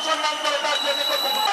মুসলমান করে তার প্রতি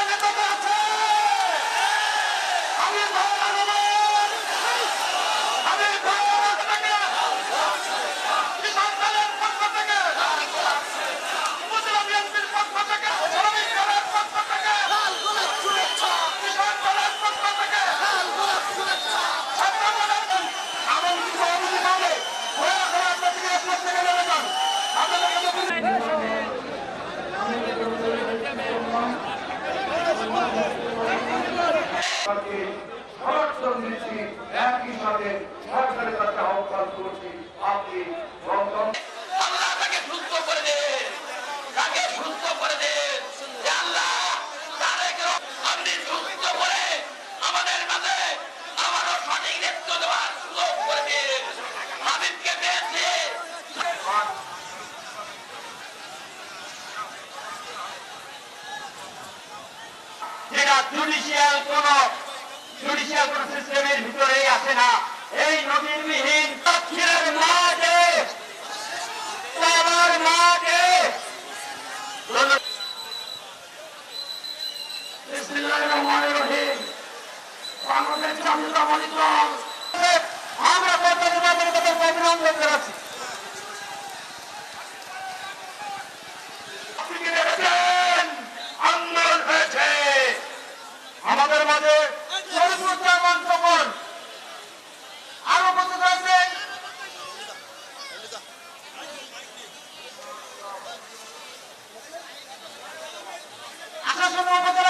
সমর্থন দিচ্ছি একই সাথে সরকারের কাছে আহ্বান করছি। আপনি জুডিশিয়াল কোন জুডিশিয়াল কোন সিস্টেমের ভিতরেই আসে না। এই নদীরবিহীন তথ্যের মাঝে বাংলাদেশ জাতীয়তাবাদী Vamos, vamos.